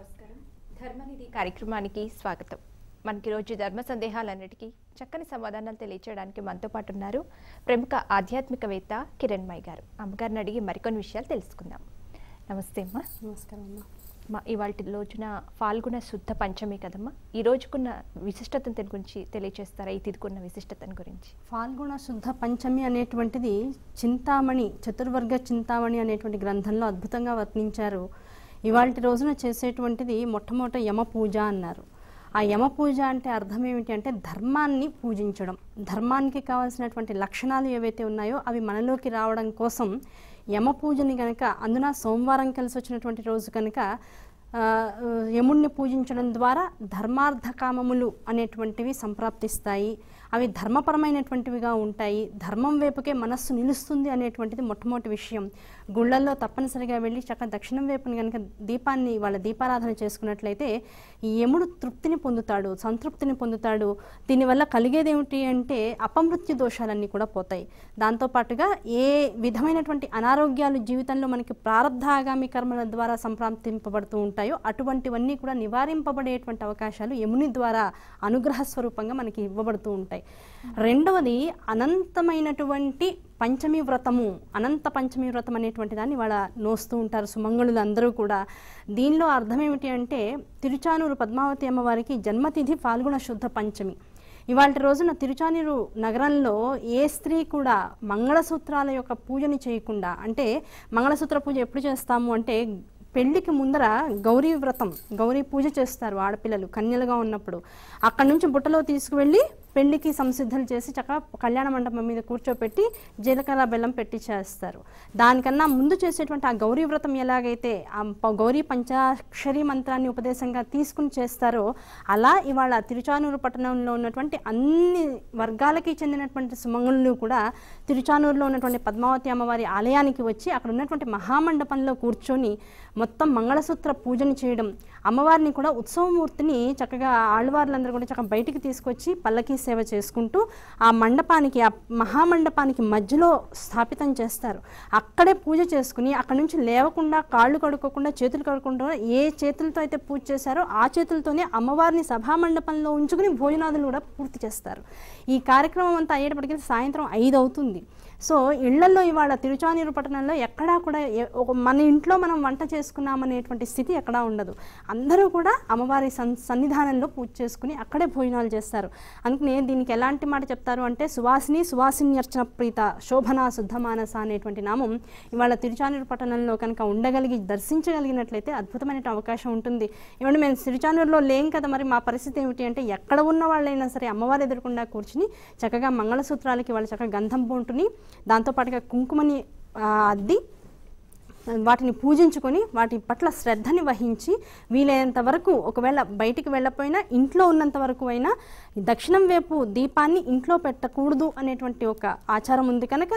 నమస్కారం. ధర్మనిధి కార్యక్రమానికి స్వాగతం. మనకి రోజు ధర్మ సందేహాలన్నిటికీ చక్కని సమాధానాలు తెలియచేయడానికి మనతో పాటు ఉన్నారు ప్రముఖ ఆధ్యాత్మికవేత్త కిరణ్మయ్ గారు. అమ్మగారిని అడిగి మరికొన్ని విషయాలు తెలుసుకుందాం. నమస్తే అమ్మా. నమస్కారం అమ్మా. మా ఇవాళ రోజున ఫాల్గుణ శుద్ధ పంచమి కదమ్మా. ఈ రోజుకున్న విశిష్టతను దీని గురించి తెలియచేస్తారా? ఈ తిదికున్న విశిష్టతను గురించి. ఫాల్గుణ శుద్ధ పంచమి అనేటువంటిది చింతామణి చతుర్వర్గ చింతామణి అనేటువంటి గ్రంథంలో అద్భుతంగా వర్ణించారు. ఇవాళ రోజున చేసేటువంటిది మొట్టమొదట యమ పూజ అన్నారు. ఆ యమ పూజ అంటే అర్థం ఏమిటి అంటే ధర్మాన్ని పూజించడం. ధర్మానికి కావాల్సినటువంటి లక్షణాలు ఏవైతే ఉన్నాయో అవి మనలోకి రావడం కోసం యమ పూజని కనుక అందున సోమవారం కలిసి వచ్చినటువంటి రోజు కనుక యముణ్ణి పూజించడం ద్వారా ధర్మార్థకామములు అనేటువంటివి సంప్రాప్తిస్తాయి. అవి ధర్మపరమైనటువంటివిగా ఉంటాయి. ధర్మం వైపుకే మనస్సు నిలుస్తుంది అనేటువంటిది మొట్టమొదటి విషయం. గుళ్ళల్లో తప్పనిసరిగా వెళ్ళి చక్క దక్షిణం వైపుని కనుక దీపాన్ని వాళ్ళ దీపారాధన చేసుకున్నట్లయితే యముడు తృప్తిని పొందుతాడు సంతృప్తిని పొందుతాడు. దీనివల్ల కలిగేది ఏమిటి అంటే అపమృత్యు దోషాలన్నీ కూడా పోతాయి. దాంతోపాటుగా ఏ విధమైనటువంటి అనారోగ్యాలు జీవితంలో మనకి ప్రారంధాగామి కర్మల ద్వారా సంప్రాప్తింపబడుతూ ఉంటాయో అటువంటివన్నీ కూడా నివారింపబడేటువంటి అవకాశాలు యముని ద్వారా అనుగ్రహ స్వరూపంగా మనకి ఇవ్వబడుతూ ఉంటాయి. రెండవది అనంతమైనటువంటి పంచమి వ్రతము. అనంత పంచమి వ్రతం అనేటువంటి దాన్ని వాళ్ళ నోస్తూ ఉంటారు సుమంగళులు అందరూ కూడా. దీనిలో అర్థం ఏమిటి అంటే తిరుచానూరు పద్మావతి అమ్మవారికి జన్మతిథి ఫాల్గుణ శుద్ధ పంచమి. ఇవాళ రోజున తిరుచానూరు నగరంలో ఏ స్త్రీ కూడా మంగళసూత్రాల యొక్క పూజని చేయకుండా అంటే మంగళసూత్ర పూజ ఎప్పుడు చేస్తాము అంటే పెళ్ళికి ముందర గౌరీ వ్రతం గౌరీ పూజ చేస్తారు ఆడపిల్లలు కన్యలుగా ఉన్నప్పుడు. అక్కడి నుంచి బుట్టలో తీసుకువెళ్ళి పెళ్ళికి సంసిద్ధులు చేసి చక్కగా కళ్యాణ మండపం మీద కూర్చోపెట్టి జీలకర్ర బెల్లం పెట్టి చేస్తారు. దానికన్నా ముందు చేసేటువంటి ఆ గౌరీ వ్రతం ఎలాగైతే ఆ గౌరీ పంచాక్షరి మంత్రాన్ని ఉపదేశంగా తీసుకుని చేస్తారో అలా ఇవాళ తిరుచానూరు పట్టణంలో ఉన్నటువంటి అన్ని వర్గాలకి చెందినటువంటి సుమంగులను కూడా తిరుచానూరులో ఉన్నటువంటి పద్మావతి అమ్మవారి ఆలయానికి వచ్చి అక్కడ ఉన్నటువంటి మహామండపంలో కూర్చొని మొత్తం మంగళసూత్ర పూజను చేయడం అమ్మవారిని కూడా ఉత్సవమూర్తిని చక్కగా ఆళ్ళవార్లందరూ కూడా చక్కగా బయటికి తీసుకొచ్చి పల్లకీ సేవ చేసుకుంటూ ఆ మండపానికి ఆ మహామండపానికి మధ్యలో స్థాపితం చేస్తారు. అక్కడే పూజ చేసుకుని అక్కడ నుంచి లేవకుండా కాళ్ళు కడుక్కోకుండా చేతులు కడుక్కుండా ఏ చేతులతో అయితే పూజ చేశారో ఆ చేతులతోనే అమ్మవారిని సభామండపంలో ఉంచుకుని భోజనాదులు కూడా పూర్తి చేస్తారు. ఈ కార్యక్రమం అంతా అయ్యేటప్పటికీ సాయంత్రం ఐదు అవుతుంది. సో ఇళ్ళలో ఇవాళ తిరుచానూరు పట్టణంలో ఎక్కడా కూడా మన ఇంట్లో మనం వంట చేసుకున్నామనేటువంటి స్థితి ఎక్కడా ఉండదు. అందరూ కూడా అమ్మవారి సన్ సన్నిధానంలో పూజ చేసుకుని అక్కడే భోజనాలు చేస్తారు. అందుకనే దీనికి ఎలాంటి మాట చెప్తారు అంటే సువాసిని సువాసిన్యర్చన ప్రీత శోభన శుద్ధమానస అనేటువంటి నామం ఇవాళ తిరుచానూరు పట్టణంలో కనుక ఉండగలిగి దర్శించగలిగినట్లయితే అద్భుతమైన అవకాశం ఉంటుంది. ఏమంటే మేము తిరుచానూరులో లేం కదా మరి మా పరిస్థితి ఏమిటి అంటే ఎక్కడ ఉన్న వాళ్ళైనా సరే అమ్మవారి ఎదురకుండా కూర్చుని చక్కగా మంగళసూత్రాలకి వాళ్ళు చక్కగా గంధం బొంటుని దాంతోపాటుగా కుంకుమని అద్ది వాటిని పూజించుకొని వాటి పట్ల శ్రద్ధని వహించి వీలైనంత వరకు ఒకవేళ బయటికి వెళ్ళపోయినా ఇంట్లో ఉన్నంత వరకు అయినా దక్షిణం వైపు దీపాన్ని ఇంట్లో పెట్టకూడదు అనేటువంటి ఒక ఆచారం ఉంది కనుక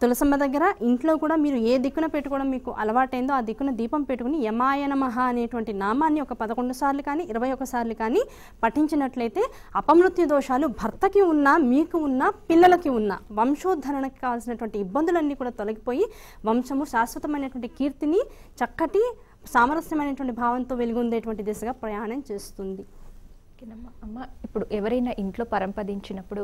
తులసమ్మ దగ్గర ఇంట్లో కూడా మీరు ఏ దిక్కున పెట్టుకోవడం మీకు అలవాటైందో ఆ దిక్కున దీపం పెట్టుకుని యమాయ నమః అనేటువంటి నామాన్ని ఒక పదకొండు సార్లు కానీ ఇరవై ఒకసార్లు కానీ పఠించినట్లయితే అపమృత్యు దోషాలు భర్తకి ఉన్నా మీకు ఉన్నా పిల్లలకి ఉన్నా వంశోద్ధరణకి కావాల్సినటువంటి ఇబ్బందులన్నీ కూడా తొలగిపోయి వంశము శాశ్వతమైనటువంటి కీర్తిని చక్కటి సామరస్యమైనటువంటి భావంతో వెలుగొందేటువంటి దిశగా ప్రయాణం చేస్తుంది. ఓకేనమ్మా. అమ్మ ఇప్పుడు ఎవరైనా ఇంట్లో పరంపదించినప్పుడు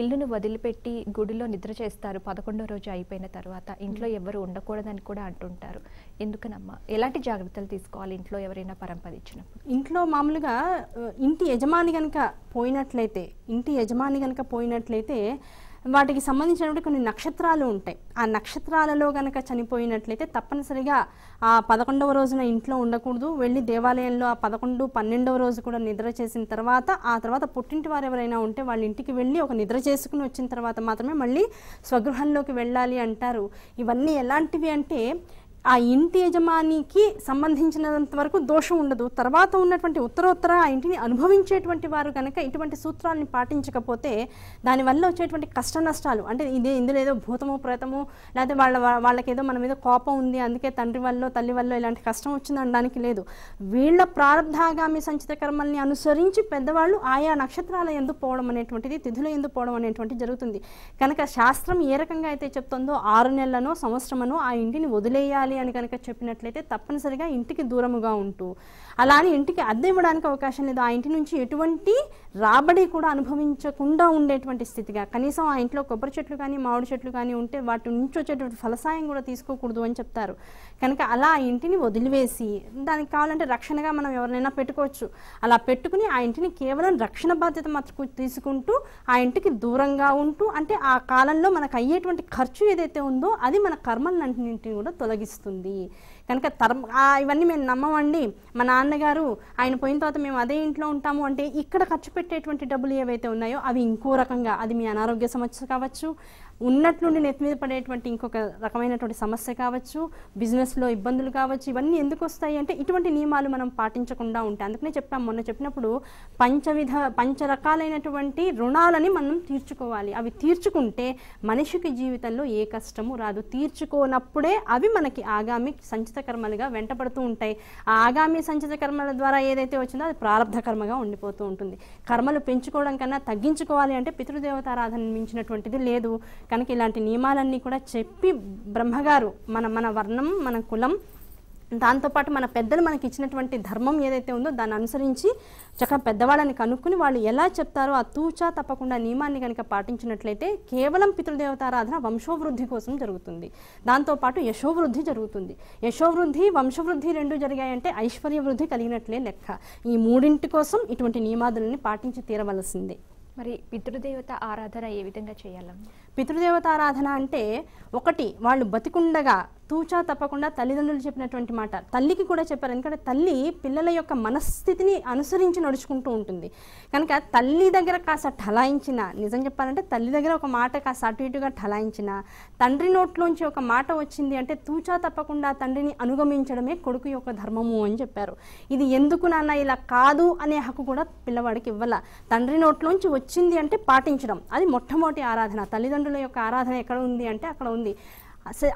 ఇల్లును వదిలిపెట్టి గుడిలో నిద్ర చేస్తారు. పదకొండో రోజు అయిపోయిన తర్వాత ఇంట్లో ఎవరు ఉండకూడదని కూడా అంటుంటారు. ఎందుకనమ్మా? ఎలాంటి జాగ్రత్తలు తీసుకోవాలి ఇంట్లో ఎవరైనా పరంపదించినప్పుడు ఇంట్లో మామూలుగా ఇంటి యజమాని కనుక పోయినట్లయితే ఇంటి యజమాని కనుక పోయినట్లయితే వాటికి సంబంధించినటువంటి కొన్ని నక్షత్రాలు ఉంటాయి. ఆ నక్షత్రాలలో కనుక చనిపోయినట్లయితే తప్పనిసరిగా ఆ పదకొండవ రోజున ఇంట్లో ఉండకూడదు. వెళ్ళి దేవాలయంలో ఆ పదకొండు పన్నెండవ రోజు కూడా నిద్ర చేసిన తర్వాత ఆ తర్వాత పుట్టింటి వారు ఎవరైనా ఉంటే వాళ్ళ ఇంటికి వెళ్ళి ఒక నిద్ర చేసుకుని వచ్చిన తర్వాత మాత్రమే మళ్ళీ స్వగృహంలోకి వెళ్ళాలి అంటారు. ఇవన్నీ ఎలాంటివి అంటే ఆ ఇంటి యజమానికి సంబంధించినంత వరకు దోషం ఉండదు. తర్వాత ఉన్నటువంటి ఉత్తరోత్తర ఆ ఇంటిని అనుభవించేటువంటి వారు కనుక ఇటువంటి సూత్రాలను పాటించకపోతే దానివల్ల వచ్చేటువంటి కష్ట నష్టాలు అంటే ఇదే ఇందులో ఏదో భూతము ప్రేతము లేకపోతే వాళ్ళ వాళ్ళకి ఏదో మన మీద కోపం ఉంది అందుకే తండ్రి వల్ల తల్లి వల్ల ఇలాంటి కష్టం వచ్చింది అనడానికి లేదు. వీళ్ళ ప్రారంభాగామి సంచిత కర్మల్ని అనుసరించి పెద్దవాళ్ళు ఆయా నక్షత్రాల ఎందు పోవడం అనేటువంటిది తిథుల ఎందు పోవడం అనేటువంటిది జరుగుతుంది. కనుక శాస్త్రం ఏ రకంగా అయితే చెప్తుందో ఆరు నెలలనో సంవత్సరమనో ఆ ఇంటిని వదిలేయాలి. అని కనుక చెప్పినట్లయితే తప్పనిసరిగా ఇంటికి దూరముగా ఉంటూ అలా అని ఇంటికి అద్దె ఇవ్వడానికి అవకాశం లేదు. ఆ ఇంటి నుంచి ఎటువంటి రాబడి కూడా అనుభవించకుండా ఉండేటువంటి స్థితిగా కనీసం ఆ ఇంట్లో కొబ్బరి చెట్లు కానీ మామిడి చెట్లు కానీ ఉంటే వాటి నుంచి వచ్చేటువంటి ఫలసాయం కూడా తీసుకోకూడదు అని చెప్తారు. కనుక అలా ఆ ఇంటిని వదిలివేసి దానికి కావాలంటే రక్షణగా మనం ఎవరినైనా పెట్టుకోవచ్చు. అలా పెట్టుకుని ఆ ఇంటిని కేవలం రక్షణ బాధ్యత మాత్రం తీసుకుంటూ ఆ ఇంటికి దూరంగా ఉంటూ అంటే ఆ కాలంలో మనకు అయ్యేటువంటి ఖర్చు ఏదైతే ఉందో అది మన కర్మలన్నింటినీ కూడా తొలగిస్తుంది. కనుక తరం ఇవన్నీ మేము నమ్మమండి. మా నాన్నగారు ఆయన పోయిన తర్వాత మేము అదే ఇంట్లో ఉంటాము అంటే ఇక్కడ ఖర్చు పెట్టేటువంటి డబ్బులు ఏవైతే ఉన్నాయో అవి ఇంకో రకంగా అది మీ అనారోగ్య సమస్య కావచ్చు ఉన్నట్లుండి నెత్తి మీద పడేటువంటి ఇంకొక రకమైనటువంటి సమస్య కావచ్చు బిజినెస్లో ఇబ్బందులు కావచ్చు ఇవన్నీ ఎందుకు వస్తాయి అంటే ఇటువంటి నియమాలు మనం పాటించకుండా ఉంటాయి అందుకనే చెప్పాం మొన్న చెప్పినప్పుడు పంచవిధ పంచ రకాలైనటువంటి రుణాలని మనం తీర్చుకోవాలి. అవి తీర్చుకుంటే మనిషికి జీవితంలో ఏ కష్టము రాదు. తీర్చుకోనప్పుడే అవి మనకి ఆగామి సంచిత కర్మలుగా వెంటపడుతూ ఉంటాయి. ఆ ఆగామి సంచిత కర్మల ద్వారా ఏదైతే వచ్చిందో అది ప్రారంధ కర్మగా ఉండిపోతూ ఉంటుంది. కర్మలు పెంచుకోవడం కన్నా తగ్గించుకోవాలి అంటే పితృదేవతారాధన మించినటువంటిది లేదు. కనుక ఇలాంటి నియమాలన్నీ కూడా చెప్పి బ్రహ్మగారు మన మన వర్ణం మన కులం దాంతోపాటు మన పెద్దలు మనకి ఇచ్చినటువంటి ధర్మం ఏదైతే ఉందో దాన్ని అనుసరించి చక్కగా పెద్దవాళ్ళని కనుక్కుని వాళ్ళు ఎలా చెప్తారో ఆ తూచా తప్పకుండా నియమాన్ని కనుక పాటించినట్లయితే కేవలం పితృదేవతారాధన వంశోవృద్ధి కోసం జరుగుతుంది. దాంతోపాటు యశోవృద్ధి జరుగుతుంది. యశోవృద్ధి వంశవృద్ధి రెండు జరిగాయంటే ఐశ్వర్య వృద్ధి కలిగినట్లే లెక్క. ఈ మూడింటి కోసం ఇటువంటి నియమాదులని పాటించి తీరవలసిందే. మరి పితృదేవత ఆరాధన ఏ విధంగా చేయాలమ్మా? పితృదేవతారాధన అంటే ఒకటి వాళ్ళు బతికుండగా తూచా తప్పకుండా తల్లిదండ్రులు చెప్పినటువంటి మాట. తల్లికి కూడా చెప్పారు. ఎందుకంటే తల్లి పిల్లల యొక్క మనస్థితిని అనుసరించి నడుచుకుంటూ ఉంటుంది. కనుక తల్లి దగ్గర కాస్త ఠలాయించిన నిజం చెప్పాలంటే తల్లి దగ్గర ఒక మాట కాస్త అటు ఇటుగా ఠలాయించిన తండ్రి నోట్లోంచి ఒక మాట వచ్చింది అంటే తూచా తప్పకుండా తండ్రిని అనుగమించడమే కొడుకు యొక్క ధర్మము అని చెప్పారు. ఇది ఎందుకు నాన్న ఇలా కాదు అనే హక్కు కూడా పిల్లవాడికి ఇవ్వాల. తండ్రి నోట్లోంచి వచ్చింది అంటే పాటించడం. అది మొట్టమొదటి ఆరాధన. తల్లిదండ్రుల యొక్క ఆరాధన ఎక్కడ ఉంది అంటే అక్కడ ఉంది.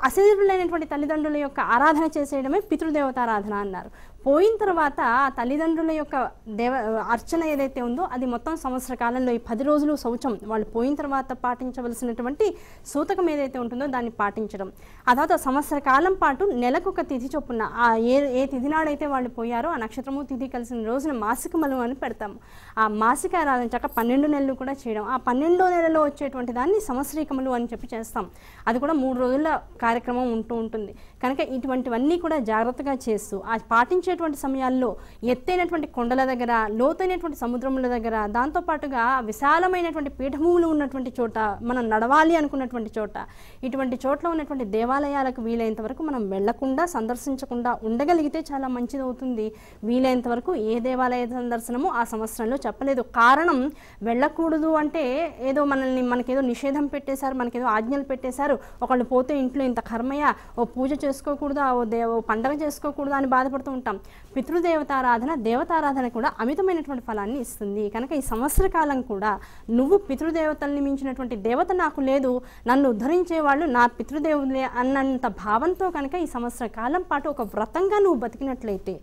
అశరీరులైనటువంటి తల్లిదండ్రుల యొక్క ఆరాధన చేసేయడమే పితృదేవతారాధన అన్నారు. పోయిన తర్వాత ఆ తల్లిదండ్రుల యొక్క దేవ అర్చన ఏదైతే ఉందో అది మొత్తం సంవత్సర కాలంలో ఈ పది రోజులు శౌచం. వాళ్ళు పోయిన తర్వాత పాటించవలసినటువంటి సూతకం ఏదైతే ఉంటుందో దాన్ని పాటించడం. ఆ తర్వాత సంవత్సర కాలం పాటు నెలకు ఒక తిథి చొప్పున ఆ ఏ ఏ తిథి నాడైతే వాళ్ళు పోయారో ఆ నక్షత్రము తిథి కలిసిన రోజున మాసికమలు అని పెడతాము. ఆ మాసిక ఆరాధన చక్క పన్నెండు నెలలు కూడా చేయడం. ఆ పన్నెండో నెలలో వచ్చేటువంటి దాన్ని సంవత్సరీకములు అని చెప్పి చేస్తాం. అది కూడా మూడు రోజుల కార్యక్రమం ఉంటూ ఉంటుంది. కనుక ఇటువంటివన్నీ కూడా జాగ్రత్తగా చేస్తూ ఆ పాటించేటువంటి సమయాల్లో ఎత్తైనటువంటి కొండల దగ్గర లోతైనటువంటి సముద్రముల దగ్గర దాంతోపాటుగా విశాలమైనటువంటి పీఠభూములు ఉన్నటువంటి చోట మనం నడవాలి అనుకున్నటువంటి చోట ఇటువంటి చోట్ల ఉన్నటువంటి దేవాలయాలకు వీలైనంత వరకు మనం వెళ్ళకుండా సందర్శించకుండా ఉండగలిగితే చాలా మంచిది అవుతుంది వీలైనంత వరకు ఏ దేవాలయ సందర్శనము ఆ సంవత్సరంలో చెప్పలేదు. కారణం వెళ్ళకూడదు అంటే ఏదో మనల్ని మనకేదో నిషేధం పెట్టేశారు మనకేదో ఆజ్ఞలు పెట్టేశారు ఒకళ్ళు పోతే ఇంట్లో ఇంత కర్మయ్య ఓ పూజ చేసుకోకూడదా ఓ దేవ పండగ చేసుకోకూడదా అని బాధపడుతూ ఉంటాం. పితృదేవతారాధన దేవతారాధన కూడా అమితమైనటువంటి ఫలాన్ని ఇస్తుంది. కనుక ఈ సంవత్సర కాలం కూడా నువ్వు పితృదేవతల్ని మించినటువంటి దేవత నాకు లేదు నన్ను ఉద్ధరించే వాళ్ళు నా పితృదేవులే అన్నంత భావంతో కనుక ఈ సంవత్సర కాలం పాటు ఒక వ్రతంగా నువ్వు బతికినట్లయితే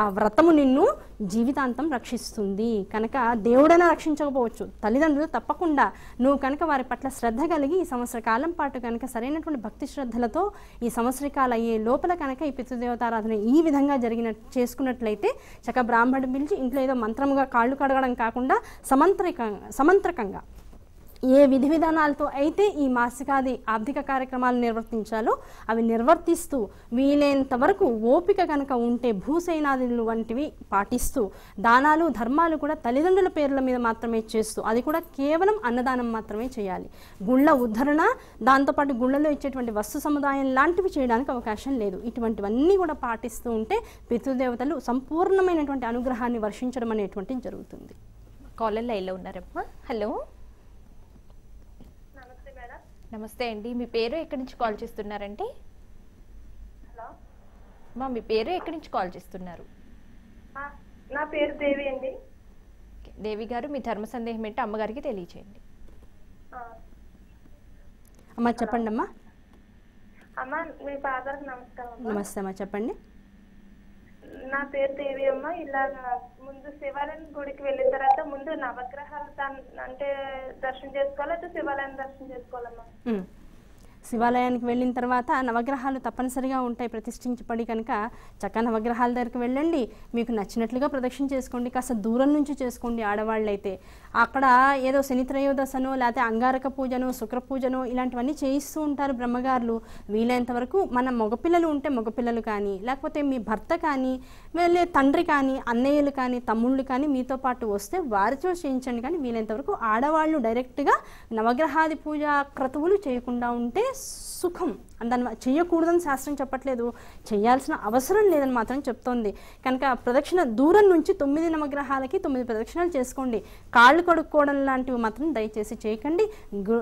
ఆ వ్రతము నిన్ను జీవితాంతం రక్షిస్తుంది. కనుక దేవుడైనా రక్షించకపోవచ్చు. తల్లిదండ్రులు తప్పకుండా నువ్వు కనుక వారి పట్ల శ్రద్ధ కలిగి ఈ సంవత్సర కాలం పాటు కనుక సరైనటువంటి భక్తి శ్రద్ధలతో ఈ సంవత్సరకాలు అయ్యే లోపల కనుక ఈ పితృదేవతారాధన ఈ విధంగా జరిగిన చేసుకున్నట్లయితే చక్క బ్రాహ్మణుడు పిలిచి ఇంట్లో ఏదో మంత్రముగా కాళ్ళు కడగడం కాకుండా సమంత్రికంగా సమంత్రకంగా ఏ విధి విధానాలతో అయితే ఈ మాసికాది ఆర్థిక కార్యక్రమాలు నిర్వర్తించాలో అవి నిర్వర్తిస్తూ వీలైనంత వరకు ఓపిక కనుక ఉంటే భూసేనాదులు వంటివి పాటిస్తూ దానాలు ధర్మాలు కూడా తల్లిదండ్రుల పేర్ల మీద మాత్రమే చేస్తూ అది కూడా కేవలం అన్నదానం మాత్రమే చేయాలి. గుళ్ళ ఉద్ధరణ దాంతోపాటు గుళ్ళలో ఇచ్చేటువంటి వస్తు సముదాయం లాంటివి చేయడానికి అవకాశం లేదు. ఇటువంటివన్నీ కూడా పాటిస్తూ ఉంటే పితృదేవతలు సంపూర్ణమైనటువంటి అనుగ్రహాన్ని వర్షించడం అనేటువంటిది జరుగుతుంది. కాలర్ లైన్లో ఉన్నారమ్మా. హలో. నమస్తే అండి. మీ పేరు ఎక్కడి నుంచి కాల్ చేస్తున్నారండి హలో. మా మీ పేరు ఎక్కడి నుంచి కాల్ చేస్తున్నారు? నా పేరు దేవి అండి. దేవి గారు మీ ధర్మ సందేహం ఏంటో అమ్మగారికి తెలియచేయండి. ఆ, అమ్మ చెప్పండి అమ్మా అమ్మ మీ ఫాదర్కి నమస్కారం నమస్తే అమ్మా చెప్పండి. నా పేరు దేవి అమ్మ ఇలా ముందు శివాలయం గుడికి వెళ్ళిన తర్వాత ముందు నవగ్రహాలు అంటే దర్శనం చేసుకోవాలా? అయితే శివాలయం దర్శనం చేసుకోవాలమ్మా? శివాలయానికి వెళ్ళిన తర్వాత నవగ్రహాలు తప్పనిసరిగా ఉంటాయి ప్రతిష్ఠించబడి కనుక చక్క నవగ్రహాల దగ్గరికి వెళ్ళండి. మీకు నచ్చినట్లుగా ప్రదక్షిణ చేసుకోండి. కాస్త దూరం నుంచి చేసుకోండి ఆడవాళ్ళైతే. అక్కడ ఏదో శని త్రయోదశనో లేకపోతే అంగారక పూజనో శుక్ర పూజనో ఇలాంటివన్నీ చేయిస్తూ ఉంటారు బ్రహ్మగారులు. వీలైనంత వరకు మన మగపిల్లలు ఉంటే మగపిల్లలు కానీ లేకపోతే మీ భర్త కానీ వెళ్ళే తండ్రి కానీ అన్నయ్యలు కానీ తమ్ముళ్ళు కానీ మీతో పాటు వస్తే వారితో చేయించండి. కానీ వీలైనంత వరకు ఆడవాళ్ళు డైరెక్ట్గా నవగ్రహాది పూజ క్రతువులు చేయకుండా ఉంటే సుఖం దాన్ని చేయకూడదని శాస్త్రం చెప్పట్లేదు. చేయాల్సిన అవసరం లేదని మాత్రం చెప్తోంది. కనుక ప్రదక్షిణ దూరం నుంచి తొమ్మిది నవగ్రహాలకి తొమ్మిది ప్రదక్షిణలు చేసుకోండి. కాళ్ళు కడుక్కోవడం లాంటివి మాత్రం దయచేసి చేయకండి.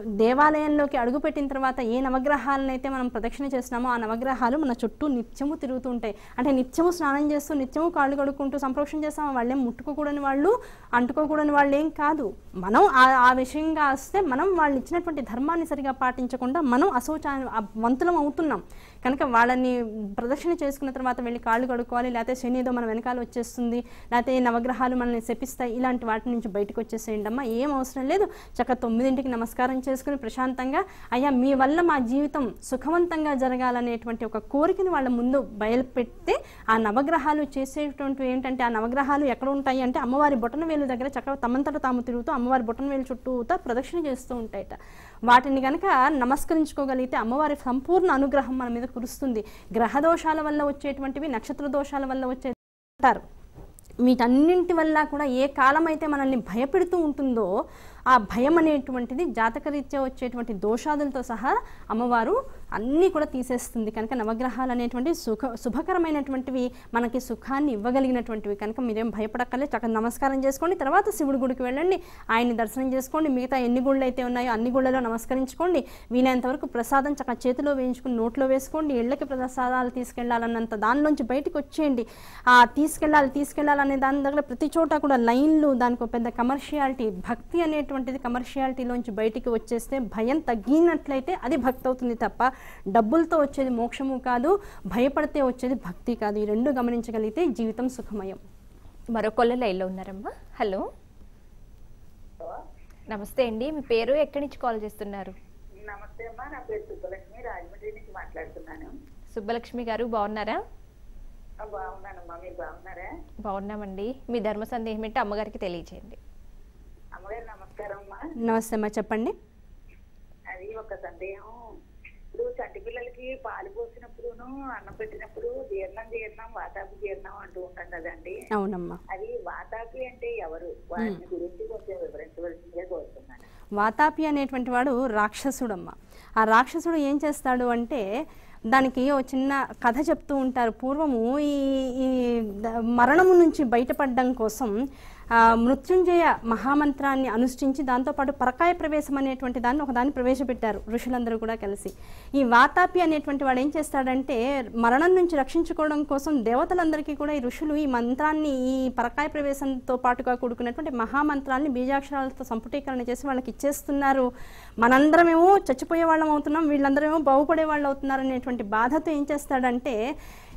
దేవాలయంలోకి అడుగుపెట్టిన తర్వాత ఏ నవగ్రహాలను అయితే మనం ప్రదక్షిణ చేస్తున్నామో ఆ నవగ్రహాలు మన చుట్టూ నిత్యము తిరుగుతూ ఉంటాయి అంటే నిత్యము స్నానం చేస్తూ నిత్యము కాళ్ళు కడుక్కుంటూ సంప్రోక్షణ చేస్తామో? వాళ్ళేం ముట్టుకోకూడని వాళ్ళు అంటుకోకూడని వాళ్ళు ఏం కాదు. మనం ఆ- విషయంగా వస్తే మనం వాళ్ళు ఇచ్చినటువంటి ధర్మాన్ని సరిగా పాటించకుండా మనం అశౌచా వంతుల అవుతున్నాం. కనుక వాళ్ళని ప్రదక్షిణ చేసుకున్న తర్వాత వెళ్ళి కాళ్ళు కడుక్కోవాలి లేకపోతే శని ఏదో మన వెనకాల వచ్చేస్తుంది లేకపోతే నవగ్రహాలు మనల్ని శపిస్తాయి ఇలాంటి వాటి నుంచి బయటకు వచ్చేసేయండి అమ్మా. ఏం అవసరం లేదు. చక్క తొమ్మిదింటికి నమస్కారం చేసుకుని ప్రశాంతంగా అయ్యా మీ వల్ల మా జీవితం సుఖవంతంగా జరగాలనేటువంటి ఒక కోరికని వాళ్ళ ముందు బయలుపెడితే ఆ నవగ్రహాలు చేసేటువంటివి ఏంటంటే ఆ నవగ్రహాలు ఎక్కడ ఉంటాయి అంటే అమ్మవారి బొటన వేలు దగ్గర చక్కగా తమంతట తాము తిరుగుతూ అమ్మవారి బొటన వేలు చుట్టూతా ప్రదక్షిణ చేస్తూ ఉంటాయట. వాటిని కనుక నమస్కరించుకోగలిగితే అమ్మవారి సంపూర్ణ అనుగ్రహం మన మీద కురుస్తుంది. గ్రహ దోషాల వల్ల వచ్చేటువంటివి నక్షత్ర దోషాల వల్ల వచ్చే అంటారు. వీటన్నింటి వల్ల కూడా ఏ కాలం అయితే మనల్ని భయపెడుతూ ఉంటుందో ఆ భయం అనేటువంటిది జాతకరీత్యా వచ్చేటువంటి దోషాదులతో సహా అమ్మవారు అన్నీ కూడా తీసేస్తుంది కనుక నవగ్రహాలు అనేటువంటి సుఖ శుభకరమైనటువంటివి మనకి సుఖాన్ని ఇవ్వగలిగినటువంటివి. కనుక మీరేం భయపడక్కర్లేదు. చక్కగా నమస్కారం చేసుకోండి. తర్వాత శివుడి గుడికి వెళ్ళండి. ఆయన్ని దర్శనం చేసుకోండి. మిగతా ఎన్ని గుళ్ళు అయితే ఉన్నాయో అన్ని గుళ్ళలో నమస్కరించుకోండి. వీలైనంత వరకు ప్రసాదం చక్కగా చేతిలో వేయించుకుని నోట్లో వేసుకోండి. ఇళ్ళకి ప్రసాదాలు తీసుకెళ్ళాలన్నంత దానిలోంచి బయటకు వచ్చేయండి. ఆ తీసుకెళ్ళాలి తీసుకెళ్ళాలనే దాని దగ్గర ప్రతి చోట కూడా లైన్లు దానికి పెద్ద కమర్షియాలిటీ భక్తి అనేటువంటిది కమర్షియాలిటీలోంచి బయటికి వచ్చేస్తే భయం తగ్గినట్లయితే అది భక్తి అవుతుంది తప్ప డబ్బులతో వచ్చేది మోక్షము కాదు భయపడితే వచ్చేది భక్తి కాదు. ఈ రెండు గమనించగలిగితే జీవితం సుఖమయం. మరో కొల్ల లైన్లో ఉన్నారమ్మా. హలో. నమస్తే అండి. మీ పేరు ఎక్కడి నుంచి కాల్ చేస్తున్నారు? నమస్తే అమ్మా. నా పేరు సుబ్బలక్ష్మి. రాజమండ్రి నుంచి మాట్లాడుతున్నాను. సుబ్బలక్ష్మి గారు బాగున్నారా? బాగున్నానమ్మా. మీరు బాగున్నారా? బాగున్నామండి. మీ ధర్మ సందేహం ఏంటో అమ్మగారికి తెలియజేయండి అమ్మగారు నమస్కారం అమ్మా. నమస్తే అమ్మా. చెప్పండి. అది ఒక సందేహం. ఇప్పుడు చంటి పిల్లలకి పాలు పోసినప్పుడును అన్నం పెట్టినప్పుడు జీర్ణం జీర్ణం వాతాపి జీర్ణం అంటూ ఉంటాం కదండి. అవునమ్మా. అది వాతాపి అంటే ఎవరు? వాటిని గురించి కొంచెం వివరించవలసిందిగా కోరుతున్నాను. వాతాపి అనేటువంటి వాడు రాక్షసుడమ్మ. ఆ రాక్షసుడు ఏం చేస్తాడు అంటే దానికి ఓ చిన్న కథ చెప్తూ ఉంటారు. పూర్వము ఈ ఈ మరణము నుంచి బయటపడడం కోసం మృత్యుంజయ మహామంత్రాన్ని అనుష్ఠించి దాంతోపాటు పరకాయ ప్రవేశం అనేటువంటి దాన్ని ఒకదాన్ని ప్రవేశపెట్టారు. ఋషులందరూ కూడా కలిసి. ఈ వాతాపి అనేటువంటి వాడు ఏం చేస్తాడంటే మరణం నుంచి రక్షించుకోవడం కోసం దేవతలందరికీ కూడా ఈ ఋషులు ఈ మంత్రాన్ని ఈ పరకాయ ప్రవేశంతో పాటుగా కూడుకున్నటువంటి మహామంత్రాన్ని బీజాక్షరాలతో సంపుటీకరణ చేసి వాళ్ళకి ఇచ్చేస్తున్నారు. మనందరమేమో చచ్చిపోయే వాళ్ళం అవుతున్నాం వీళ్ళందరమేమో బాగుపడే వాళ్ళు అవుతున్నారు అనేటువంటి బాధతో ఏం చేస్తాడంటే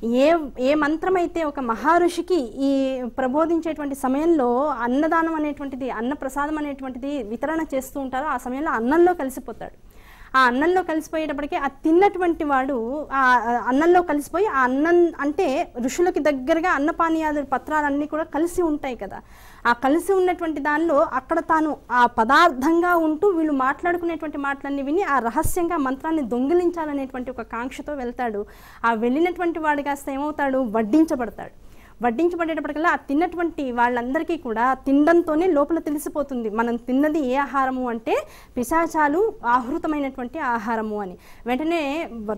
ఏ ఏ మంత్రమైతే ఒక మహర్షికి ఈ ప్రబోధించేటువంటి సమయంలో అన్నదానం అనేటువంటిది అన్న ప్రసాదం అనేటువంటిది వితరణ చేస్తూ ఉంటారో ఆ సమయంలో అన్నంలో కలిసిపోతాడు. ఆ అన్నంలో కలిసిపోయేటప్పటికి ఆ తిన్నటువంటి వాడు ఆ అన్నంలో కలిసిపోయి ఆ అన్నం అంటే ఋషులకి దగ్గరగా అన్నపానీయాదు పత్రాలన్నీ కూడా కలిసి ఉంటాయి కదా. ఆ కలిసి ఉన్నటువంటి దానిలో అక్కడ తాను ఆ పదార్థంగా ఉంటూ వీళ్ళు మాట్లాడుకునేటువంటి మాటలన్నీ విని ఆ రహస్యంగా మంత్రాన్ని దొంగిలించాలనేటువంటి ఒక కాంక్షతో వెళ్తాడు. ఆ వెళ్ళినటువంటి వాడు కాస్త ఏమవుతాడు? వడ్డించబడతాడు. వడ్డించబడేటప్పటికల్లా ఆ తిన్నటువంటి వాళ్ళందరికీ కూడా తినడంతోనే లోపల తెలిసిపోతుంది. మనం తిన్నది ఏ ఆహారము అంటే పిశాచాలు ఆహృతమైనటువంటి ఆహారము అని. వెంటనే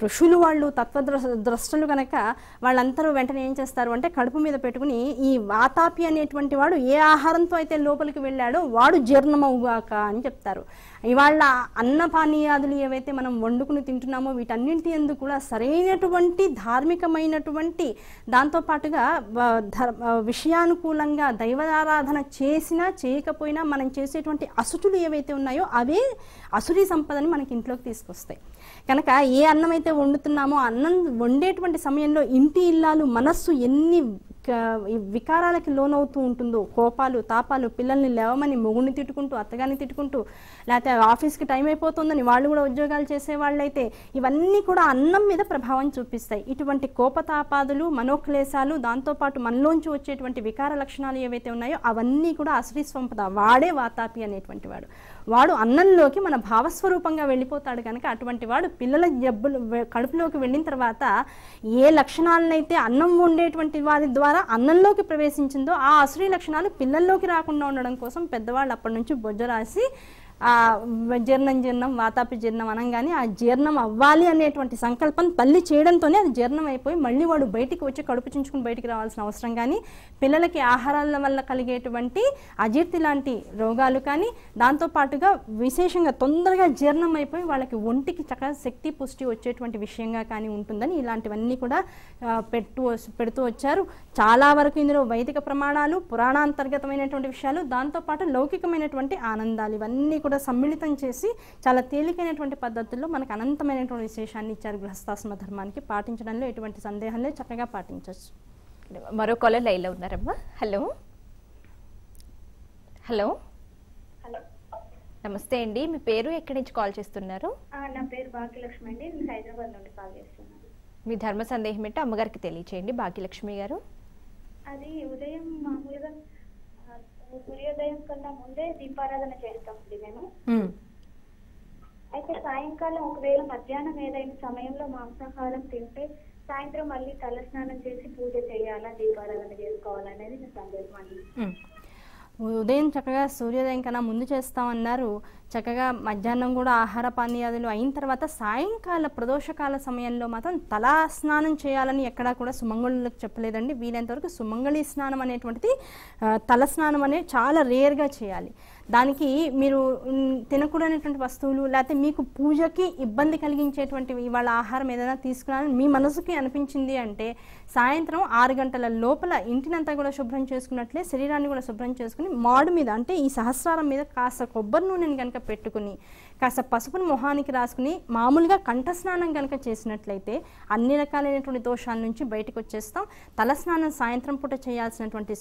ఋషులు వాళ్ళు తత్వద్ర ద్రష్టలు కనుక వాళ్ళందరూ వెంటనే ఏం చేస్తారు అంటే కడుపు మీద పెట్టుకుని ఈ వాతాపి అనేటువంటి వాడు ఏ ఆహారంతో అయితే లోపలికి వెళ్ళాడో వాడు జీర్ణమవుగాక అని చెప్తారు. ఇవాళ అన్నపానీయాదులు ఏవైతే మనం వండుకుని తింటున్నామో వీటన్నింటి ఎందుకు కూడా సరైనటువంటి ధార్మికమైనటువంటి దాంతోపాటుగా విషయానుకూలంగా దైవారాధన చేసినా చేయకపోయినా మనం చేసేటువంటి అసుచులు ఏవైతే ఉన్నాయో అవే అసురి సంపదని మనకి ఇంట్లోకి తీసుకొస్తాయి. కనుక ఏ అన్నం అయితే వండుతున్నామో అన్నం వండేటువంటి సమయంలో ఇంటి ఇల్లాలు మనస్సు ఎన్ని వికారాలకి లోనవుతూ ఉంటుందో కోపాలు తాపాలు పిల్లల్ని లేవమని మొగుడిని తిట్టుకుంటూ అత్తగారిని తిట్టుకుంటూ లేకపోతే ఆఫీస్కి టైం అయిపోతుందని వాళ్ళు కూడా ఉద్యోగాలు చేసేవాళ్ళైతే ఇవన్నీ కూడా అన్నం మీద ప్రభావం చూపిస్తాయి. ఇటువంటి కోపతాపాదులు మనోక్లేశాలు దాంతోపాటు మనలోంచి వచ్చేటువంటి వికార లక్షణాలు ఏవైతే ఉన్నాయో అవన్నీ కూడా అశ్రీ స్వంపద వాడే వాతాపి అనేటువంటి వాడు. వాడు అన్నంలోకి మన భావస్వరూపంగా వెళ్ళిపోతాడు కనుక అటువంటి వాడు పిల్లల జబ్బులు కడుపులోకి వెళ్ళిన తర్వాత ఏ లక్షణాలనైతే అన్నం ఉండేటువంటి వారి ద్వారా అన్నంలోకి ప్రవేశించిందో ఆ అశ్రీ లక్షణాలు పిల్లల్లోకి రాకుండా ఉండడం కోసం పెద్దవాళ్ళు అప్పటి నుంచి బొజ్జ రాసి జీర్ణం జీర్ణం వాతాపి జీర్ణం అనగానే ఆ జీర్ణం అవ్వాలి అనేటువంటి సంకల్పం తల్లి చేయడంతోనే అది జీర్ణం అయిపోయి మళ్ళీ వాడు బయటికి వచ్చి కడుపు చించుకుని బయటికి రావాల్సిన అవసరం కానీ పిల్లలకి ఆహారాల వల్ల కలిగేటువంటి అజీర్తి లాంటి రోగాలు కానీ దాంతోపాటుగా విశేషంగా తొందరగా జీర్ణం అయిపోయి వాళ్ళకి ఒంటికి చక్కగా శక్తి పుష్టి వచ్చేటువంటి విషయంగా కానీ ఉంటుందని ఇలాంటివన్నీ కూడా పెట్టు పెడుతూ వచ్చారు. చాలా వరకు ఇందులో వైదిక ప్రమాణాలు పురాణాంతర్గతమైనటువంటి విషయాలు దాంతోపాటు లౌకికమైనటువంటి ఆనందాలు ఇవన్నీ కూడా సమ్మిళితం చేసి చాలా తేలికైనటువంటి పద్ధతుల్లో మనకు అనంతమైనటువంటి విశేషాన్ని ఇచ్చారు గృహస్థాశ్రమ ధర్మానికి. పాటించడంలో ఎటువంటి సందేహం లేదు. చక్కగా పాటించవచ్చు. మరో కాలర్ లైన్లో ఉన్నారమ్మా. హలో. హలో. హలో. నమస్తే అండి. మీ పేరు ఎక్కడి నుంచి కాల్ చేస్తున్నారు? నా పేరు భాగ్యలక్ష్మి అండి. నేను హైదరాబాద్ నుండి కాల్ చేస్తున్నాను. మీ ధర్మ సందేహం ఏంటో అమ్మగారికి తెలియచేయండి. భాగ్యలక్ష్మి గారు. అది ఉదయం మామూలుగా సూర్యోదయం కన్నా ముందే దీపారాధన చేస్తామండి మేము. అయితే సాయంకాలం ఒకవేళ మధ్యాహ్నం ఏదైనా సమయంలో మాంసాహారం తింటే సాయంత్రం మళ్ళీ తలస్నానం చేసి పూజ చేయాలా దీపారాధన చేసుకోవాలనేది నా సందేహం అండి. ఉదయం చక్కగా సూర్యోదయం కన్నా ముందు చేస్తామన్నారు. చక్కగా మధ్యాహ్నం కూడా ఆహార పానీయాదులు అయిన తర్వాత సాయంకాల ప్రదోషకాల సమయంలో మాత్రం తలా స్నానం చేయాలని ఎక్కడా కూడా సుమంగళులకు చెప్పలేదండి. వీలైనంత వరకు సుమంగళి స్నానం అనేటువంటిది తల స్నానం అనేది చాలా రేర్గా చేయాలి. దానికి మీరు తినకూడనటువంటి వస్తువులు లేకపోతే మీకు పూజకి ఇబ్బంది కలిగించేటువంటి ఇవాళ ఆహారం ఏదైనా తీసుకురాని మీ మనసుకి అనిపించింది అంటే సాయంత్రం ఆరు గంటల లోపల ఇంటినంతా కూడా శుభ్రం చేసుకున్నట్లే శరీరాన్ని కూడా శుభ్రం చేసుకుని మాడు మీద అంటే ఈ సహస్రారం మీద కాస్త కొబ్బరి నూనెని కనుక పెట్టుకుని కాస్త పసుపుని మొహానికి రాసుకుని మామూలుగా కంఠ స్నానం కనుక చేసినట్లయితే అన్ని రకాలైనటువంటి దోషాల నుంచి బయటకు వచ్చేస్తాం. తలస్నానం సాయంత్రం పూట చేయాల్సినటువంటి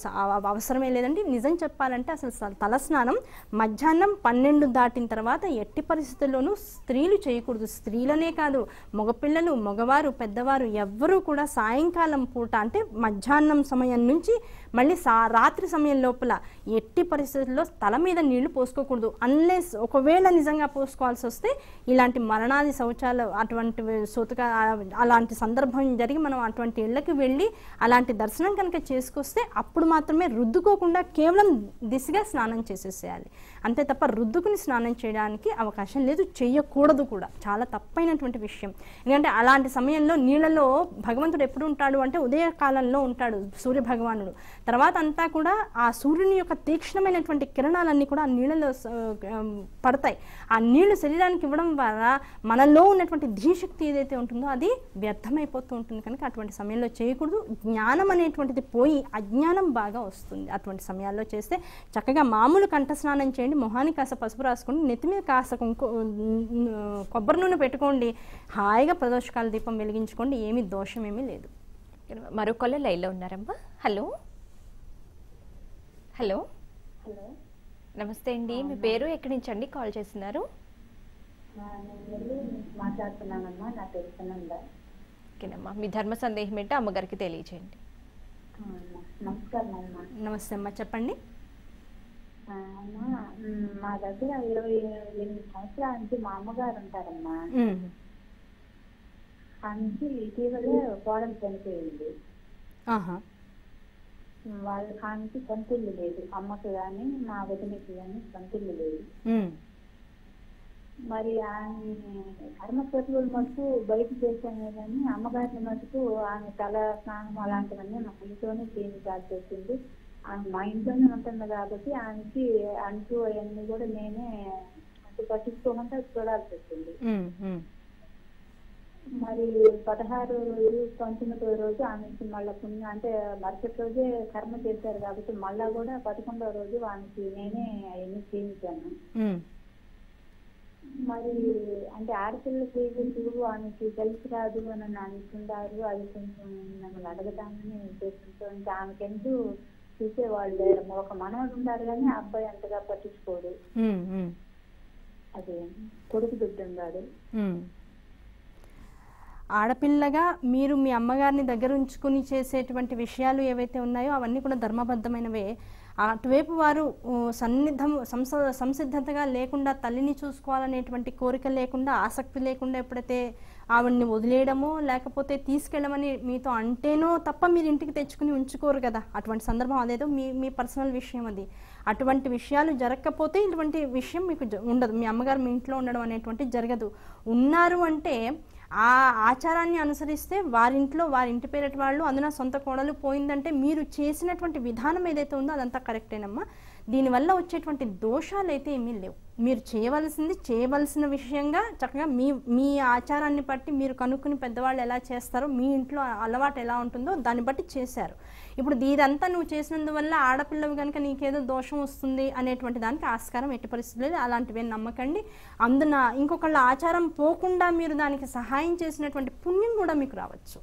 అవసరమే లేదండి. నిజం చెప్పాలంటే అసలు తలస్నానం మధ్యాహ్నం పన్నెండు దాటిన తర్వాత ఎట్టి పరిస్థితుల్లోనూ స్త్రీలు చేయకూడదు. స్త్రీలనే కాదు మగపిల్లలు మగవారు పెద్దవారు ఎవ్వరూ కూడా సాయంకాలం పూట అంటే మధ్యాహ్నం సమయం నుంచి మళ్ళీ సా రాత్రి సమయం లోపల ఎట్టి పరిస్థితుల్లో తల మీద నీళ్ళు పోసుకోకూడదు. అన్లెస్ ఒకవేళ నిజంగా పోసుకోవాల్సి వస్తే ఇలాంటి మరణాది శౌచాలు అటువంటి సూతక అలాంటి సందర్భం జరిగి మనం అటువంటి ఇళ్ళకి వెళ్ళి అలాంటి దర్శనం కనుక చేసుకొస్తే అప్పుడు మాత్రమే రుద్దుకోకుండా కేవలం దిశగా స్నానం చేసేసేయాలి. అంతే తప్ప రుద్దుకుని స్నానం చేయడానికి అవకాశం లేదు చేయకూడదు కూడా. చాలా తప్పైనటువంటి విషయం. ఎందుకంటే అలాంటి సమయంలో నీళ్ళలో భగవంతుడు ఎప్పుడు ఉంటాడు అంటే ఉదయ కాలంలో ఉంటాడు సూర్య భగవానుడు తర్వాత అంతా కూడా ఆ సూర్యుని యొక్క తీక్ష్ణమైనటువంటి కిరణాలన్నీ కూడా ఆ నీళ్ళలో పడతాయి. ఆ నీళ్ళు శరీరానికి ఇవ్వడం వల్ల మనలో ఉన్నటువంటి ధీశక్తి ఏదైతే ఉంటుందో అది వ్యర్థమైపోతూ ఉంటుంది. కనుక అటువంటి సమయంలో చేయకూడదు. జ్ఞానం అనేటువంటిది పోయి అజ్ఞానం బాగా వస్తుంది. అటువంటి సమయాల్లో చేస్తే చక్కగా మామూలు కంఠస్నానం స్నానం చేయండి మొహానికి కాస్త పసుపు రాసుకోండి నెత్తి మీద కాస్త కుంకు కొబ్బరి నూనె పెట్టుకోండి హాయిగా ప్రదోషకాల దీపం వెలిగించుకోండి ఏమీ దోషం ఏమీ లేదు మరో కాలర్ లైన్లో ఉన్నారమ్మా. హలో? హలో? హలో? నమస్తే అండి. మీ పేరు ఎక్కడి నుంచి అండి? కాల్ చేస్తున్నారు. మాట్లాడుతున్నానమ్మా. నా తెలుసునందా ఓకేనమ్మా. మీ ధర్మ సందేహం ఏంటో అమ్మగారికి తెలియచేయండి. నమస్కారం అమ్మా నమస్తే అమ్మ. చెప్పండి. మ్, దగ్గర ఇరవై ఎనిమిది సంవత్సరాల నుంచి మా అమ్మగారు ఉంటారమ్మా నుంచి ఇటీవలే కోడలు చనిపోయింది వాళ్ళ నుంచి సొంతిల్లు లేదు. అమ్మకి కానీ మా వదినకి కానీ సొంతిల్లు లేదు. మరి ఆమె కర్మచర్యలు మటుకు బయట చేశానే కానీ అమ్మగారిని మటుకు ఆమె తల స్నానం అలాంటివన్నీ మా ఇంట్లోనే చేయించాల్సి వచ్చింది. మా ఇంట్లోనే ఉంటుంది కాబట్టి ఆమెకి అంటూ అవన్నీ కూడా నేనే అంటే పట్టించుకోమంటే చూడాల్సి వచ్చింది. మరి పదహారు రోజు పంతొమ్మిదో రోజు ఆమెకి మళ్ళీ పుణ్యం అంటే మరుసటి రోజే కర్మ చేశారు కాబట్టి మళ్ళా కూడా పదకొండవ రోజు ఆమెకి నేనే అవన్నీ చేయించాను. మరి అంటే ఆడపిల్లకి చూడు ఆమెకి తెలిసి రాదు అని అనుకుంటారు అది కొంచెం మిమ్మల్ని అడగదామని ఉద్దేశంతో ఇంకా ఆమెకెందుకు చూసేవాళ్ళు. ఒక మనవడు ఉన్నారు కానీ ఆ అబ్బాయి అంతగా పట్టించుకోడు. అది కొడుకు బిడ్డ ఉన్నాడు. ఆడపిల్లగా మీరు మీ అమ్మగారిని దగ్గర ఉంచుకుని చేసేటువంటి విషయాలు ఏవైతే ఉన్నాయో అవన్నీ కూడా ధర్మబద్ధమైనవే. అటువైపు వారు సన్నిధం సంస సంసిద్ధతగా లేకుండా తల్లిని చూసుకోవాలనేటువంటి కోరిక లేకుండా ఆసక్తి లేకుండా ఎప్పుడైతే ఆవిడ్ని వదిలేయడమో లేకపోతే తీసుకెళ్ళమని మీతో అంటేనో తప్ప మీరు ఇంటికి తెచ్చుకుని ఉంచుకోరు కదా. అటువంటి సందర్భం అదేదో మీ మీ పర్సనల్ విషయం అది. అటువంటి విషయాలు జరగకపోతే ఇటువంటి విషయం మీకు జ- ఉండదు. మీ అమ్మగారు మీ ఇంట్లో ఉండడం అనేటువంటి జరగదు. ఉన్నారు అంటే ఆ ఆచారాన్ని అనుసరిస్తే వారింట్లో వారి ఇంటి పేరటి వాళ్ళు అందున సొంత కోడలు పోయిందంటే మీరు చేసినటువంటి విధానం ఏదైతే ఉందో అదంతా కరెక్టేనమ్మా. దీనివల్ల వచ్చేటువంటి దోషాలు అయితే ఏమీ లేవు. మీరు చేయవలసింది చేయవలసిన విషయంగా చక్కగా మీ మీ ఆచారాన్ని బట్టి మీరు కనుక్కుని పెద్దవాళ్ళు ఎలా చేస్తారో మీ ఇంట్లో అలవాటు ఎలా ఉంటుందో దాన్ని బట్టి చేశారు. ఇప్పుడు ఇదంతా నువ్వు చేసినందువల్ల ఆడపిల్లవి కనుక నీకేదో దోషం వస్తుంది అనేటువంటి దానికి ఆస్కారం ఎట్టి పరిస్థితి లేదు. అలాంటివి నమ్మకండి. అందున ఇంకొకళ్ళ ఆచారం పోకుండా మీరు దానికి సహాయం చేసినటువంటి పుణ్యం కూడా మీకు రావచ్చు.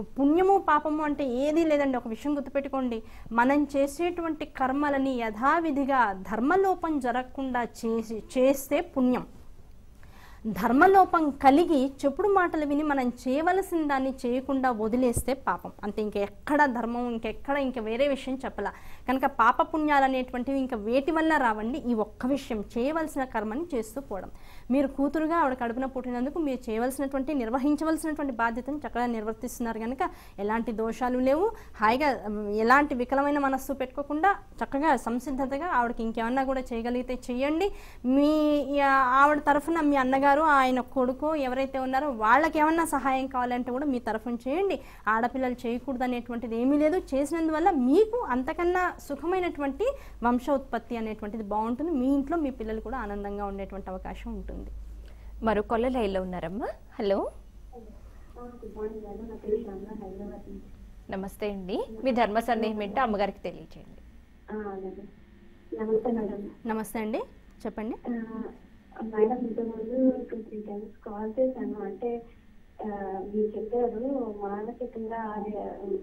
పుణ్యము పాపము అంటే ఏదీ లేదండి. ఒక విషయం గుర్తుపెట్టుకోండి. మనం చేసేటువంటి కర్మలని యథావిధిగా ధర్మలోపం జరగకుండా చేసి చేస్తే పుణ్యం. ధర్మలోపం కలిగి చెప్పుడు మాటలు విని మనం చేయవలసిన దాన్ని చేయకుండా వదిలేస్తే పాపం. అంతే ఇంకా ఎక్కడ ధర్మం ఇంకెక్కడ ఇంకా వేరే విషయం చెప్పలా. కనుక పాప పుణ్యాలు అనేటువంటివి ఇంకా వేటి వల్ల రావండి ఈ ఒక్క విషయం చేయవలసిన కర్మని చేస్తూ పోవడం. మీరు కూతురుగా ఆవిడ కడుపున పుట్టినందుకు మీరు చేయవలసినటువంటి నిర్వహించవలసినటువంటి బాధ్యతను చక్కగా నిర్వర్తిస్తున్నారు కనుక ఎలాంటి దోషాలు లేవు. హాయిగా ఎలాంటి వికలమైన మనస్సు పెట్టుకోకుండా చక్కగా సంసిద్ధతగా ఆవిడకి ఇంకేమన్నా కూడా చేయగలిగితే చేయండి మీ ఆవిడ తరఫున మీ అన్నగారు ఆయన కొడుకు ఎవరైతే ఉన్నారో వాళ్ళకి ఏమన్నా సహాయం కావాలంటే కూడా మీ తరఫున చేయండి. ఆడపిల్లలు చేయకూడదు అనేటువంటిది ఏమీ లేదు. చేసినందువల్ల మీకు అంతకన్నా సుఖమైనటువంటి వంశోత్పత్తి అనేటువంటిది బాగుంటుంది. మీ ఇంట్లో మీ పిల్లలు కూడా ఆనందంగా ఉండేటువంటి అవకాశం ఉంటుంది. మరో కొల్ల లైన్లో ఉన్నారమ్మా. హలో. నమస్తే అండి. మీ ధర్మ సందేహం ఏంటో అమ్మగారికి తెలియచేయండి. నమస్తే. అండి. చెప్పండి. మేడం ఇంతకుముందు టూ త్రీ టైమ్స్ కాల్ చేశాను. అంటే మీరు చెప్పారు మానసికంగా అది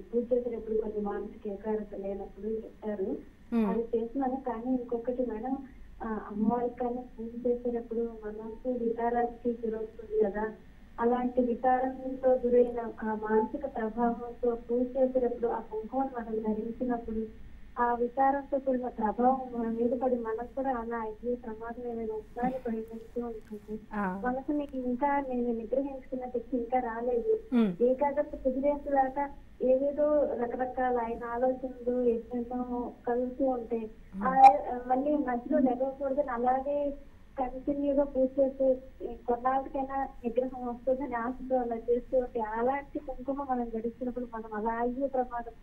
పూజ చేసేటప్పుడు కొన్ని మానసిక ఏకాగ్రత లేనప్పుడు చెప్తారు మ్మ్. అది చేస్తున్నాను. కానీ ఇంకొకటి మేడం ఆ, అమ్మవారికి కానీ పూజ చేసేటప్పుడు మనసు వికారానికి గురవుతుంది కదా. అలాంటి వికారంతో గురైన ఆ మానసిక ప్రభావంతో పూజ చేసేటప్పుడు ఆ కుంకుమను మనం ధరించినప్పుడు ఆ వికారంతో కూడిన ప్రభావం మన మీద పడి మనకు కూడా అలా అయ్యే ప్రమాదం ఏమైనా ఒకసారి భయపడుతూ ఉంటుంది ఆ. మనసుని ఇంకా నేను నిగ్రహించుకున్న శక్తి ఇంకా రాలేదు. ఏకాగ్రత కుదిరేంతదాకా ఏదేదో రకరకాల ఆయన ఆలోచనలు ఎన్నెన్నో కలుగుతూ ఉంటాయి ఆ మళ్ళీ మధ్యలో నెరవేరకూడదని అలాగే కంటిన్యూగా పూజ చేస్తే కొన్నాళ్ళకైనా నిగ్రహం వస్తుందని ఆశతో అలా చేస్తూ ఉంటే అలాంటి కుంకుమ మనం గడిచినప్పుడు మనం అలా అయ్యే ప్రమాదం.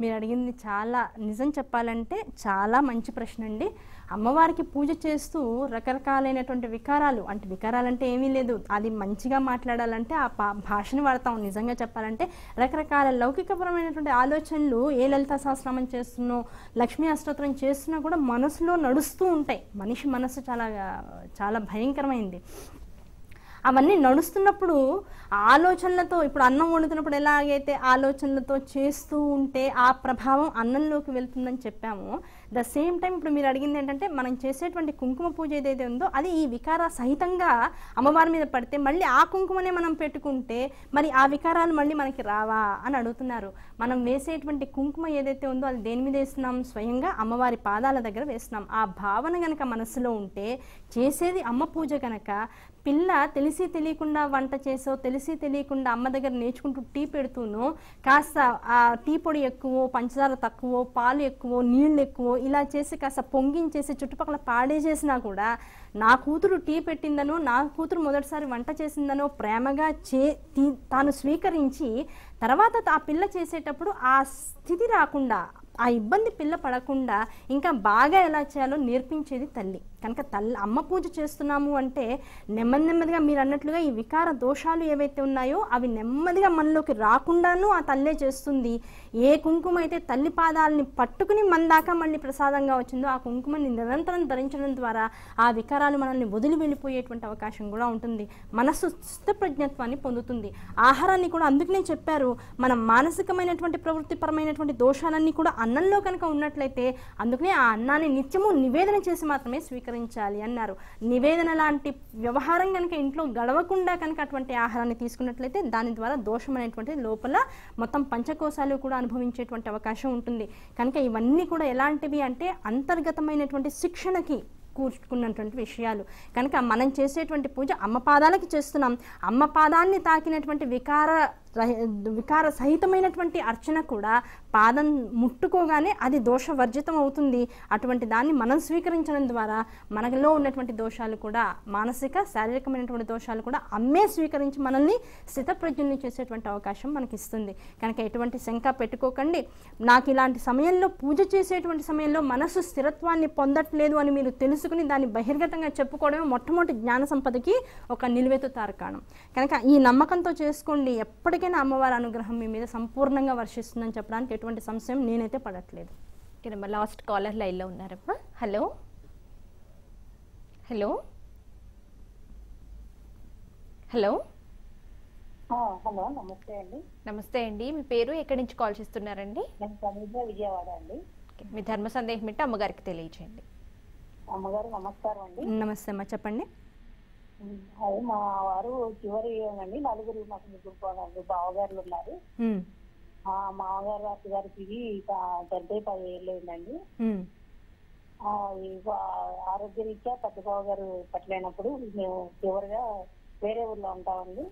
మీరు అడిగింది చాలా నిజం చెప్పాలంటే చాలా మంచి ప్రశ్న అండి అమ్మవారికి పూజ చేస్తూ రకరకాలైనటువంటి వికారాలు అంటే వికారాలు అంటే ఏమీ లేదు. అది మంచిగా మాట్లాడాలంటే ఆ పా భాషని వాడతాం. నిజంగా చెప్పాలంటే రకరకాల లౌకికపరమైనటువంటి ఆలోచనలు ఏ లలిత సహస్రనామం చేస్తున్నో లక్ష్మీ అష్టోత్తరం చేస్తున్నా కూడా మనసులో నడుస్తూ ఉంటాయి. మనిషి మనసు చాలా చాలా భయంకరమైంది. అవన్నీ నడుస్తున్నప్పుడు ఆలోచనలతో ఇప్పుడు అన్నం వండుతున్నప్పుడు ఎలాగైతే ఆలోచనలతో చేస్తూ ఉంటే ఆ ప్రభావం అన్నంలోకి వెళ్తుందని చెప్పాము ద సేమ్ టైం ఇప్పుడు మీరు అడిగింది ఏంటంటే మనం చేసేటువంటి కుంకుమ పూజ ఏదైతే ఉందో అది ఈ వికార సహితంగా అమ్మవారి మీద పడితే మళ్ళీ ఆ కుంకుమనే మనం పెట్టుకుంటే మరి ఆ వికారాలు మళ్ళీ మనకి రావా అని అడుగుతున్నారు. మనం వేసేటువంటి కుంకుమ ఏదైతే ఉందో అది దేని మీద వేస్తున్నాం? స్వయంగా అమ్మవారి పాదాల దగ్గర వేస్తున్నాం. ఆ భావన గనక మనసులో ఉంటే చేసేది అమ్మ పూజ గనక పిల్ల తెలిసి తెలియకుండా వంట చేసో తెలిసి తెలియకుండా అమ్మ దగ్గర నేర్చుకుంటూ టీ పెడుతూనో కాస్త ఆ టీ పొడి ఎక్కువ పంచదార తక్కువ పాలు ఎక్కువ నీళ్ళు ఎక్కువ ఇలా చేసి కాస్త పొంగించేసి చుట్టుపక్కల పాడేసేసినా కూడా నా కూతురు టీ పెట్టిందనో నా కూతురు మొదటిసారి వంట చేసిందనో ప్రేమగా చే తీ- తాను స్వీకరించి తర్వాత ఆ పిల్ల చేసేటప్పుడు ఆ స్థితి రాకుండా ఆ ఇబ్బంది పిల్ల పడకుండా ఇంకా బాగా ఎలా చేయాలో నేర్పించేది తల్లి. కనుక తల్లి అమ్మ పూజ చేస్తున్నాము అంటే నెమ్మది నెమ్మదిగా మీరు అన్నట్లుగా ఈ వికార దోషాలు ఏవైతే ఉన్నాయో అవి నెమ్మదిగా మనలోకి రాకుండాను ఆ తల్లే చేస్తుంది. ఏ కుంకుమ అయితే తల్లి పాదాలని పట్టుకుని మన దాకా మళ్ళీ ప్రసాదంగా వచ్చిందో ఆ కుంకుమని నిరంతరం ధరించడం ద్వారా ఆ వికారాలు మనల్ని వదిలి వెళ్ళిపోయేటువంటి అవకాశం కూడా ఉంటుంది. మనస్సు స్థితప్రజ్ఞత్వాన్ని పొందుతుంది. ఆహారాన్ని కూడా అందుకనే చెప్పారు. మన మానసికమైనటువంటి ప్రవృత్తిపరమైనటువంటి దోషాలన్నీ కూడా అన్నంలో కనుక ఉన్నట్లయితే అందుకనే ఆ అన్నాన్ని నిత్యము నివేదన చేసి మాత్రమే స్వీకరి స్వీకరించాలి అన్నారు. నివేదన లాంటి వ్యవహారం కనుక ఇంట్లో గడవకుండా కనుక అటువంటి ఆహారాన్ని తీసుకున్నట్లయితే దాని ద్వారా దోషం అనేటువంటిది లోపల మొత్తం పంచకోశాలు కూడా అనుభవించేటువంటి అవకాశం ఉంటుంది. కనుక ఇవన్నీ కూడా ఎలాంటివి అంటే అంతర్గతమైనటువంటి శిక్షణకి కూర్చుకున్నటువంటి విషయాలు. కనుక మనం చేసేటువంటి పూజ అమ్మ పాదాలకి చేస్తున్నాం. అమ్మ పాదాన్ని తాకినటువంటి వికార రహి- వికార సహితమైనటువంటి అర్చన కూడా పాదం ముట్టుకోగానే అది దోషవర్జితం అవుతుంది. అటువంటి దాన్ని మనం స్వీకరించడం ద్వారా మనలో ఉన్నటువంటి దోషాలు కూడా మానసిక శారీరకమైనటువంటి దోషాలు కూడా అమ్మే స్వీకరించి మనల్ని స్థితప్రజ్ఞుల్ని చేసేటువంటి అవకాశం మనకి ఇస్తుంది కనుక ఎటువంటి శంక పెట్టుకోకండి. నాకు ఇలాంటి సమయంలో పూజ చేసేటువంటి సమయంలో మనసు స్థిరత్వాన్ని పొందట్లేదు అని మీరు తెలుసుకుని దాన్ని బహిర్గతంగా చెప్పుకోవడమే మొట్టమొదటి జ్ఞాన సంపదకి ఒక నిలువెత్తు తారకాణం. కనుక ఈ నమ్మకంతో చేసుకోండి. ఎప్పటికైనా అమ్మవారి అనుగ్రహం మీ మీద సంపూర్ణంగా వర్షిస్తుందని చెప్పడానికి ఎటువంటి సంశయం నేనైతే పడట్లేదు. ఓకేనమ్మా లాస్ట్ కాలర్ లైన్లో ఉన్నారమ్మా హలో? హలో? హలో? ఆ, హలో నమస్తే అండి. నమస్తే అండి. మీ పేరు ఎక్కడి నుంచి కాల్ చేస్తున్నారండి? విజయవాడ అండి. మీ ధర్మ సందేహం ఏంటో అమ్మగారికి తెలియచేయండి. అమ్మగారు నమస్కారం అండి. నమస్తే అమ్మా చెప్పండి. అదే మా వారు చివరి అండి. నలుగురు మాకు ముగ్గురు బావగారులు ఉన్నారు. మామగారు అత్తగారికి డెబ్బై పది ఏళ్ళు అయిందండి. ఆరోగ్యరీత్యా పెద్ద బావగారు పట్టలేనప్పుడు మేము చివరిగా వేరే ఊర్లో ఉంటామండి.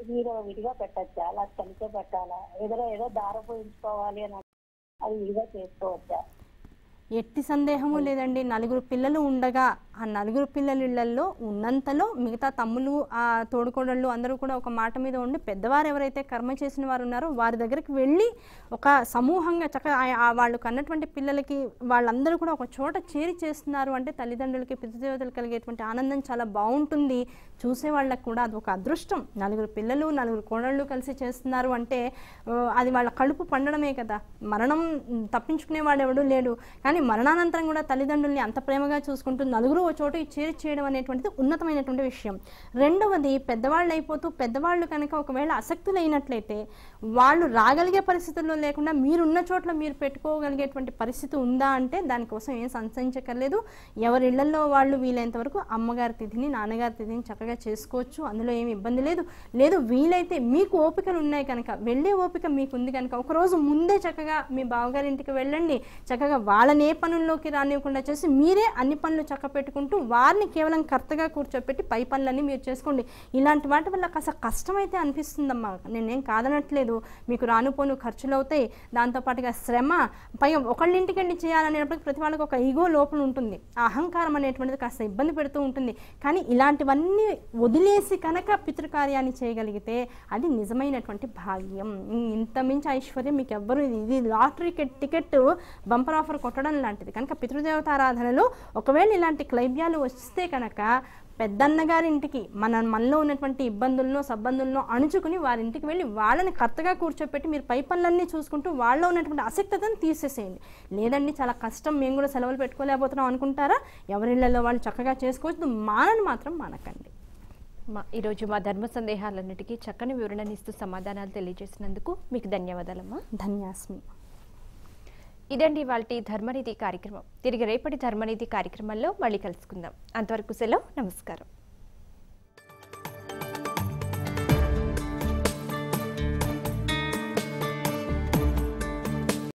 మీరు విడిగా పెట్టచ్చా? అలా కలిసే పెట్టాలా? ఏదో ఏదో దార పోయించుకోవాలి అని అది విడిగా చేసుకోవచ్చా? ఎట్టి సందేహము లేదండి. నలుగురు పిల్లలు ఉండగా ఆ నలుగురు పిల్లలిళ్ళలో ఉన్నంతలో మిగతా తమ్ములు ఆ తోడుకోడళ్ళు అందరూ కూడా ఒక మాట మీద ఉండి పెద్దవారు ఎవరైతే కర్మ చేసిన వారు ఉన్నారో వారి దగ్గరికి వెళ్ళి ఒక సమూహంగా చక్కగా ఆ- వాళ్ళు కన్నటువంటి పిల్లలకి వాళ్ళందరూ కూడా ఒక చోట చేరి చేస్తున్నారు అంటే తల్లిదండ్రులకి పితృదేవతలు కలిగేటువంటి ఆనందం చాలా బాగుంటుంది. చూసే వాళ్ళకి కూడా అది ఒక అదృష్టం. నలుగురు పిల్లలు నలుగురు కోడళ్ళు కలిసి చేస్తున్నారు అంటే అది వాళ్ళ కడుపు పండడమే కదా. మరణం తప్పించుకునే తప్పించుకునేవాడు ఎవడు లేడు. కానీ మరణానంతరం కూడా తల్లిదండ్రుల్ని అంత ప్రేమగా చూసుకుంటూ నలుగురు ఓ చోటు చేరి చేయడం అనేటువంటిది ఉన్నతమైనటువంటి విషయం. రెండవది పెద్దవాళ్ళు అయిపోతూ పెద్దవాళ్ళు కనుక ఒకవేళ అసక్తులైనట్లయితే వాళ్ళు రాగలిగే పరిస్థితుల్లో లేకుండా మీరున్న చోట్ల మీరు పెట్టుకోగలిగేటువంటి పరిస్థితి ఉందా అంటే దానికోసం ఏం సంశయించక్కర్లేదు. ఎవరి ఇళ్ళలో వాళ్ళు వీలైనంత వరకు అమ్మగారి తిథిని నాన్నగారి తిథిని చక్కగా చేసుకోవచ్చు. అందులో ఏమి ఇబ్బంది లేదు. లేదు వీలైతే మీకు ఓపికలు ఉన్నాయి కనుక వెళ్ళే ఓపిక మీకు ఉంది కనుక ఒకరోజు ముందే చక్కగా మీ బావగారి ఇంటికి వెళ్ళండి. చక్కగా వాళ్ళని ఏ పనుల్లోకి రానివ్వకుండా చేసి మీరే అన్ని పనులు చక్క పెట్టుకుంటూ వారిని కేవలం కర్తగా కూర్చోపెట్టి పై పనులన్నీ మీరు చేసుకోండి. ఇలాంటి వాటి వల్ల కాస్త కష్టమైతే అనిపిస్తుందమ్మా. నేనేం కాదనట్లేదు. మీకు రానుపోను ఖర్చులు అవుతాయి దాంతోపాటుగా శ్రమ పైగా ఒకళ్ళింటికి వెళ్ళి చేయాలనేటప్పటికి ప్రతి వాళ్ళకి ఒక ఈగో లోపల ఉంటుంది. ఆ అహంకారం అనేటువంటిది కాస్త ఇబ్బంది పెడుతూ ఉంటుంది. కానీ ఇలాంటివన్నీ వదిలేసి కనుక పితృకార్యాన్ని చేయగలిగితే అది నిజమైనటువంటి భాగ్యం. ఇంత మించి ఐశ్వర్యం మీకు ఎవ్వరు ఇది ఇది లాటరీ టికెట్ బంపర్ ఆఫర్ కొట్టడం లాంటిది. కనుక పితృదేవతారాధనలో ఒకవేళ ఇలాంటి క్లైబ్యాలు వస్తే కనుక పెద్దన్నగారి ఇంటికి మన మనలో ఉన్నటువంటి ఇబ్బందులను సబ్బందులను అణుచుకుని వారి ఇంటికి వెళ్ళి వాళ్ళని కర్తగా కూర్చోపెట్టి మీరు పై పనులన్నీ చూసుకుంటూ వాళ్ళలో ఉన్నటువంటి అసక్తతను తీసేసేయండి. లేదండి చాలా కష్టం మేము కూడా సెలవులు పెట్టుకోలేకపోతున్నాం అనుకుంటారా? ఎవరిళ్ళలో వాళ్ళు చక్కగా చేసుకోవచ్చు మానని మాత్రం మానకండి. మా ఈరోజు మా ధర్మ సందేహాలన్నిటికీ చక్కని వివరణనిస్తూ సమాధానాలు తెలియజేసినందుకు మీకు ధన్యవాదాలమ్మా. ధన్యాస్మి. ఇదండి వాళ్ళ ధర్మనిధి కార్యక్రమం. తిరిగి రేపటి ధర్మనిధి కార్యక్రమంలో మళ్ళీ కలుసుకుందాం. అంతవరకు సెలవు నమస్కారం.